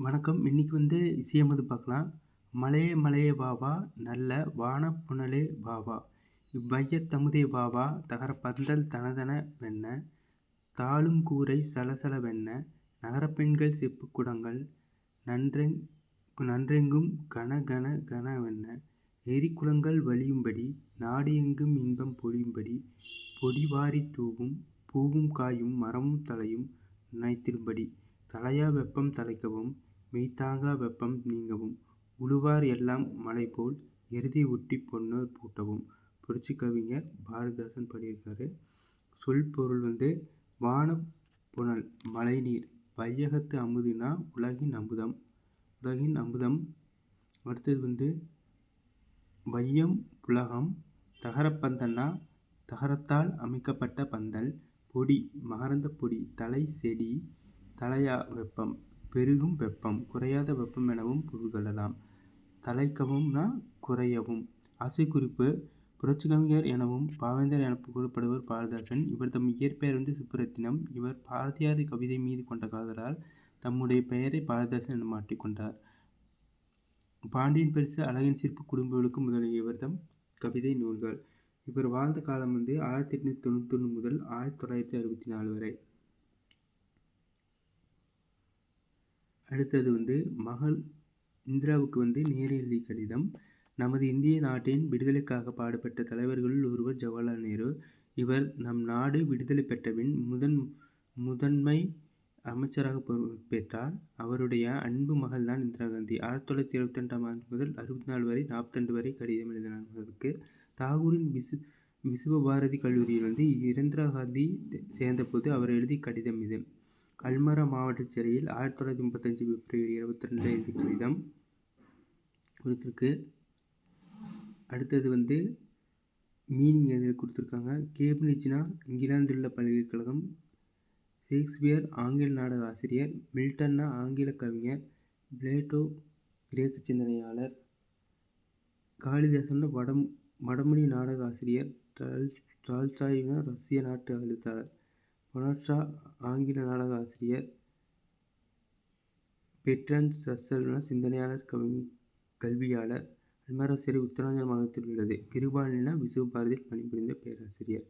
வணக்கம். இன்னைக்கு வந்து இசையமது பார்க்கலாம். "மலையே மலையே வாவா நல்ல வான புனலே வாவா இவ்வைய தமுதே வாவா தகர பந்தல் தனதன வென்ன. தாளும் கூரை சலசல வெண்ண நகரப்பெண்கள் செப்பு குடங்கள் நன்றெங் நன்றெங்கும் கன கன கன வெண்ண குளங்கள் வழியும்படி நாடு எங்கும் இன்பம் பொழியும்படி பொடிவாரி தூவும் பூவும் காயும் மரமும் தலையும் நனைத்திடும்படி. தலையா வெப்பம் தழைக்கவும் மெய்தாங்கா வெப்பம் நீங்கவும் உழுவார் எல்லாம் மலைபோல் எருதி ஒட்டி பொன்னர் பூட்டவும்" புரட்சி கவிஞர் பாரதிதாசன் பாடியிருக்காரு. சொல் பொருள் வந்து வான புனல் மழைநீர் வையகத்து அமுதுனா உலகின் அமுதம். உலகின் அமுதம். அடுத்தது வந்து வையம் புலகம் தகரப்பந்தன்னா தகரத்தால் அமைக்கப்பட்ட பந்தல். பொடி மகரந்த பொடி தழை செடி தலையா வெப்பம். பெருகும் வெப்பம் குறையாத வெப்பம் எனவும் புகழலாம் தலைக்கவும்னா குறையவும். ஆசை குறிப்பு புரட்சி கவிஞர் எனவும் பாவேந்தர் என புகழப்படுவர் பாரதிதாசன். இவர் தம் இயற்பெயர் வந்து சுப்புரத்தினம். இவர் பாரதியார் கவிதை மீது கொண்ட காதலால் தம்முடைய பெயரை பாரதிதாசன் என மாற்றிக் கொண்டார். பாண்டியன் பரிசு அழகின் சிற்பு குடும்ப முதலிய இவர்தம் கவிதை நூல்கள். இவர் வாழ்ந்த காலம் வந்து ஆயிரத்து தொண்ணூற்றி ஒன்று முதல் ஆயிரத்தி தொள்ளாயிரத்தி அறுபத்தி நாலு வரை. அடுத்தது வந்து மகள் இந்திராவுக்கு வந்து நேரு எழுதிய கடிதம். நமது இந்திய நாட்டின் விடுதலைக்காக பாடுபட்ட தலைவர்களில் ஒருவர் ஜவஹர்லால் நேரு. இவர் நம் நாடு விடுதலை பெற்றபின் முதன் முதன்மை அமைச்சராக பொறுப்பேற்றார். அவருடைய அன்பு மகள் தான் இந்திரா காந்தி. ஆயிரத்தி தொள்ளாயிரத்தி இருபத்தி ஆண்டு முதல் அறுபத்தி நாலு வரை நாற்பத்தெண்டு வரை கடிதம் எழுதினார் மகளுக்கு. தாகூரின் விசுவபாரதி கல்லூரியில் வந்து இந்திரா காந்தி சேர்ந்தபோது அவர் எழுதிய கடிதம் இது. அல்மரா மாவட்டச் சிறையில் ஆயிரத்தி தொள்ளாயிரத்தி முப்பத்தஞ்சு பிப்ரவரி இருபத்தி ரெண்டில் எழுதிய கடிதம் கொடுத்துருக்கு. அடுத்தது வந்து மீனிங் எதில் கொடுத்துருக்காங்க. கேம்பிரிட்ஜ்னா இங்கிலாந்திலுள்ள பல்கலைக்கழகம். ஷேக்ஸ்பியர் ஆங்கில நாடக ஆசிரியர். மில்டன்னா ஆங்கில கவிஞர். பிளேட்டோ கிரேக்க சிந்தனையாளர். காளிதாசன்னா வடமொழி நாடக ஆசிரியர். டால்ஸ்டாய்னா ரஷ்ய நாட்டு எழுத்தாளர். மொசார்ட் ஆங்கில நாடக ஆசிரியர். பெர்ட்ராண்ட் ரஸ்சல்னா சிந்தனையாளர் கல்வியாளர். அல்மரா உத்தராஞ்சல் மாகாணத்தில் உள்ளது. கிருபாலினா விசுவபாரதியில் பணிபுரிந்த பேராசிரியர்.